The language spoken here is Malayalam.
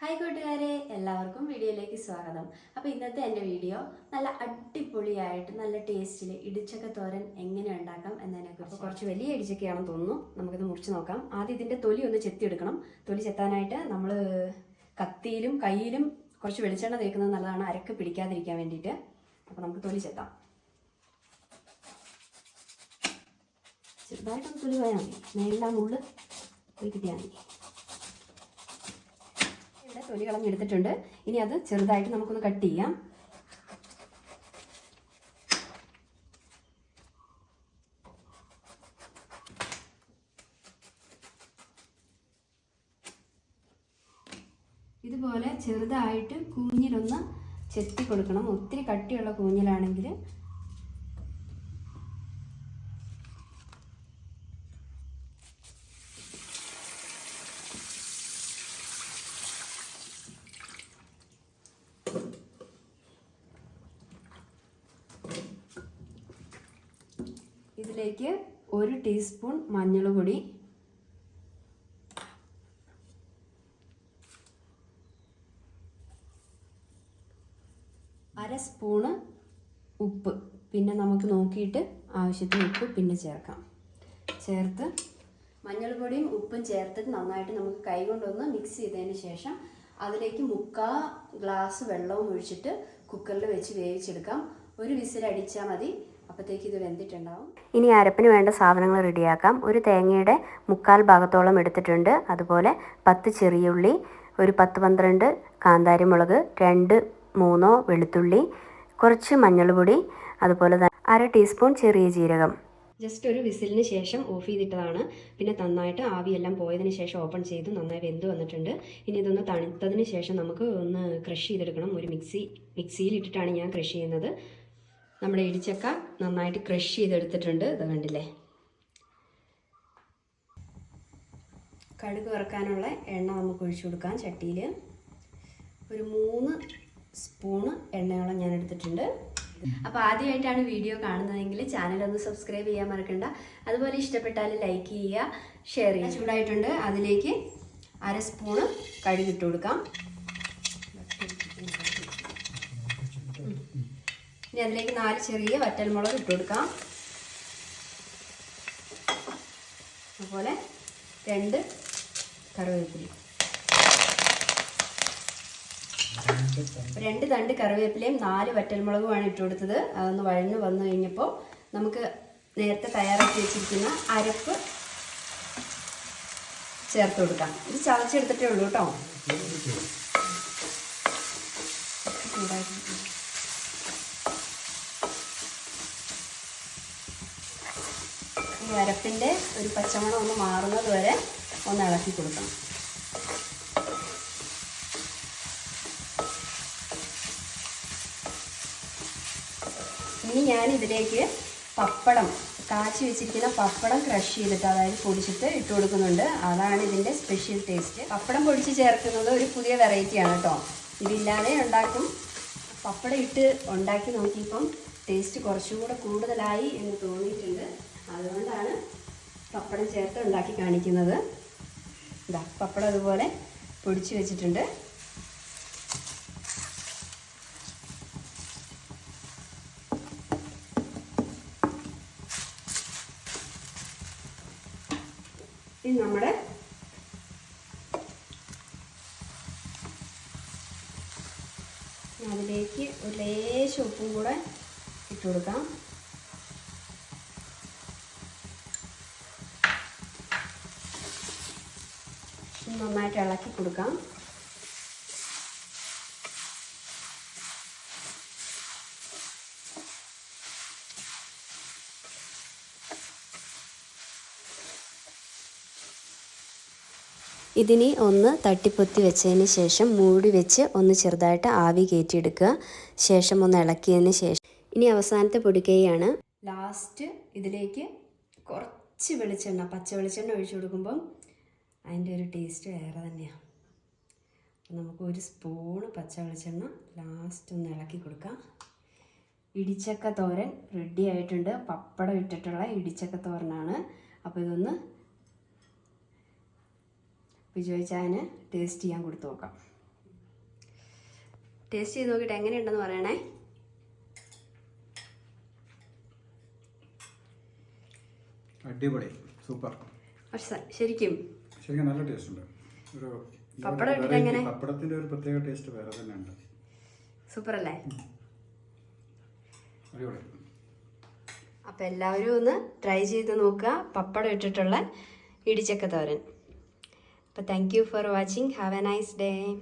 ഹായ് കൂട്ടുകാരെ എല്ലാവർക്കും വീഡിയോയിലേക്ക് സ്വാഗതം. അപ്പോൾ ഇന്നത്തെ എന്റെ വീഡിയോ നല്ല അടിപൊളിയായിട്ട് നല്ല ടേസ്റ്റിൽ ഇടിച്ചക്ക തോരൻ എങ്ങനെ ഉണ്ടാക്കാം എന്നതിനെക്കുറിച്ച് കുറച്ച്. വലിയ ഇടിച്ചക്കയാണെന്ന് തോന്നുന്നു. നമുക്കിത് മുറിച്ച് നോക്കാം. ആദ്യം ഇതിന്റെ തൊലി ഒന്ന് ചെത്തിയെടുക്കണം. തൊലി ചെത്താനായിട്ട് നമ്മൾ കത്തിയിലും കയ്യിലും കുറച്ച് വെളിച്ചെണ്ണ തേക്കുന്നത് നല്ലതാണ്. അരക്ക് പിടിക്കാതിരിക്കാൻ വേണ്ടിയിട്ട്. അപ്പോൾ നമുക്ക് തൊലി ചെത്താം. ചെറുതായിട്ടൊന്ന് തൊലി പോയാൽ മതി. മേലിലാ മുള്ള് പോയി കിട്ടിയാൽ മതി. ഇവിടെ തൊലി കളഞ്ഞെടുത്തിട്ടുണ്ട്. ഇനി അത് ചെറുതായിട്ട് നമുക്കൊന്ന് കട്ട് ചെയ്യാം. ഇതുപോലെ ചെറുതായിട്ട് കൂഞ്ഞിലൊന്ന് ചെത്തി കൊടുക്കണം. ഒത്തിരി കട്ടിയുള്ള കൂഞ്ഞിലാണെങ്കിൽ ഇതിലേക്ക് ഒരു ടീസ്പൂൺ മഞ്ഞൾ പൊടി അര സ്പൂണ് ഉപ്പ്. പിന്നെ നമുക്ക് നോക്കിയിട്ട് ആവശ്യത്തിന് ഉപ്പ് പിന്നെ ചേർക്കാം. ചേർത്ത് മഞ്ഞൾപൊടിയും ഉപ്പും ചേർത്തിട്ട് നന്നായിട്ട് നമുക്ക് കൈ കൊണ്ടൊന്ന് മിക്സ് ചെയ്തതിന് ശേഷം അതിലേക്ക് മുക്കാ ഗ്ലാസ് വെള്ളവും ഒഴിച്ചിട്ട് കുക്കറിൽ വെച്ച് വേവിച്ചെടുക്കാം. ഒരു വിസിലടിച്ചാൽ മതി. അപ്പോഴത്തേക്ക് ഇത് വെന്തിട്ടുണ്ടാവും. ഇനി അരപ്പിന് വേണ്ട സാധനങ്ങൾ റെഡിയാക്കാം. ഒരു തേങ്ങയുടെ മുക്കാൽ ഭാഗത്തോളം എടുത്തിട്ടുണ്ട്. അതുപോലെ പത്ത് ചെറിയുള്ളി ഒരു പത്ത് പന്ത്രണ്ട് കാന്താരിമുളക് രണ്ട് മൂന്നോ വെളുത്തുള്ളി കുറച്ച് മഞ്ഞൾപ്പൊടി അതുപോലെ തന്നെ അര ടീസ്പൂൺ ചെറിയ ജീരകം. ജസ്റ്റ് ഒരു വിസിലിന് ശേഷം ഓഫ് ചെയ്തിട്ടതാണ്. പിന്നെ നന്നായിട്ട് ആവിയെല്ലാം പോയതിന് ശേഷം ഓപ്പൺ ചെയ്ത് നന്നായി വെന്ത് വന്നിട്ടുണ്ട്. ഇനി ഇതൊന്ന് തണുത്തതിന് ശേഷം നമുക്ക് ഒന്ന് ക്രഷ് ചെയ്തെടുക്കണം. ഒരു മിക്സി മിക്സിയിൽ ഇട്ടിട്ടാണ് ഞാൻ ക്രഷ് ചെയ്യുന്നത്. നമ്മുടെ ഇടിച്ചക്ക നന്നായിട്ട് ക്രഷ് ചെയ്തെടുത്തിട്ടുണ്ട്. ഇത് കണ്ടില്ലേ? കടുക് വറക്കാനുള്ള എണ്ണ നമുക്ക് ഒഴിച്ചു കൊടുക്കാം ചട്ടിയിൽ ഒരു മൂന്ന് സ്പൂണ് എണ്ണയോളം ഞാൻ എടുത്തിട്ടുണ്ട്. അപ്പോൾ ആദ്യമായിട്ടാണ് വീഡിയോ കാണുന്നതെങ്കിൽ ചാനൽ ഒന്ന് സബ്സ്ക്രൈബ് ചെയ്യാൻ മറക്കണ്ട. അതുപോലെ ഇഷ്ടപ്പെട്ടാൽ ലൈക്ക് ചെയ്യുക ഷെയർ ചെയ്യുക. ചൂടായിട്ടുണ്ട്. അതിലേക്ക് അര സ്പൂണ് കഴുകിട്ട് കൊടുക്കാം. ഇനി അതിലേക്ക് നാല് ചെറിയ വറ്റൽമുളക് ഇട്ട് കൊടുക്കാം. അതുപോലെ രണ്ട് കറിവേപ്പില. രണ്ട് തണ്ട് കറിവേപ്പിലയും നാല് വറ്റൽമുളകുമാണ് ഇട്ട് കൊടുത്തത്. അതൊന്ന് വഴന്ന് വന്നു കഴിഞ്ഞപ്പോൾ നമുക്ക് നേരത്തെ തയ്യാറാക്കി വെച്ചിരിക്കുന്ന അരപ്പ് ചേർത്ത് കൊടുക്കാം. ഇത് ചതച്ചെടുത്തിട്ടേ ഉള്ളൂ കേട്ടോ. ഈ അരപ്പിന്റെ ഒരു പച്ചമണം ഒന്ന് മാറുന്നത് വരെ ഒന്ന് ഇളക്കി കൊടുക്കണം. ഇനി ഞാൻ ഇതിലേക്ക് പപ്പടം കാച്ചി വെച്ചിരിക്കുന്ന പപ്പടം ക്രഷ് ചെയ്തിട്ട് അതായത് പൊടിച്ചിട്ട് ഇട്ട് കൊടുക്കുന്നുണ്ട്. അതാണ് ഇതിന്റെ സ്പെഷ്യൽ ടേസ്റ്റ് പപ്പടം പൊടിച്ച് ചേർക്കുന്നത് ഒരു പുതിയ വെറൈറ്റിയാണ് കേട്ടോ. ഇതില്ലാതെ ഉണ്ടാക്കും. പപ്പടം ഇട്ട് ഉണ്ടാക്കി നോക്കിയപ്പം ടേസ്റ്റ് കുറച്ചും കൂടെ കൂടുതലായി എന്ന് തോന്നിയിട്ടുണ്ട്. അതുകൊണ്ടാണ് പപ്പടം ചേർത്ത് ഉണ്ടാക്കി കാണിക്കുന്നത്. ഇതാ പപ്പടം അതുപോലെ പൊടിച്ച് വെച്ചിട്ടുണ്ട്. ഇനി നമ്മുടെ അതിലേക്ക് ഒരു ലേശം ഉപ്പും കൂടെ ഇട്ട് കൊടുക്കാം. നന്നായിട്ട് ഇളക്കി കൊടുക്കാം. ഇതിനി ഒന്ന് തട്ടിപ്പൊത്തി വെച്ചതിന് ശേഷം മൂടി വെച്ച് ഒന്ന് ചെറുതായിട്ട് ആവി കയറ്റിയെടുക്കുക. ശേഷം ഒന്ന് ഇളക്കിയതിന് ശേഷം ഇനി അവസാനത്തെ പൊടിക്കൈയാണ്. ലാസ്റ്റ് ഇതിലേക്ക് കുറച്ച് വെളിച്ചെണ്ണ പച്ച വെളിച്ചെണ്ണ ഒഴിച്ചു കൊടുക്കുമ്പം അതിന്റെ ഒരു ടേസ്റ്റ് വേറെ തന്നെയാണ് അപ്പം നമുക്ക് ഒരു സ്പൂണ് പച്ച വെളിച്ചെണ്ണ ലാസ്റ്റ് ഒന്ന് ഇളക്കി കൊടുക്കാം. ഇടിച്ചക്ക തോരൻ റെഡി ആയിട്ടുണ്ട്. പപ്പടം ഇട്ടിട്ടുള്ള ഇടിച്ചക്ക തോരനാണ്. അപ്പോൾ ഇതൊന്ന് വിജയ് ചായന് ടേസ്റ്റ് ചെയ്യാൻ കൊടുത്തു നോക്കാം. ടേസ്റ്റ് ചെയ്ത് നോക്കിയിട്ട് എങ്ങനെയുണ്ടെന്ന് പറയണേ? അടിപൊളി. സൂപ്പർ. ശരിക്കും ശരിക്കും നല്ല ടേസ്റ്റ് ഉണ്ട്. ഒരു പപ്പടം ഇട്ടിട്ട് variety- എങ്ങനെ? പപ്പടത്തിന്റെ ഒരു പ്രത്യേക ടേസ്റ്റ് വേറെ തന്നെ ഉണ്ട്. സൂപ്പർ അല്ലേ അടിപൊളി. അപ്പോൾ എല്ലാവരും ഒന്ന് ട്രൈ ചെയ്ത് നോക്കുക. പപ്പടം ഇട്ടിട്ടുള്ള ഇടിച്ചക്ക തോരൻ. അപ്പോൾ thank you for watching have a nice day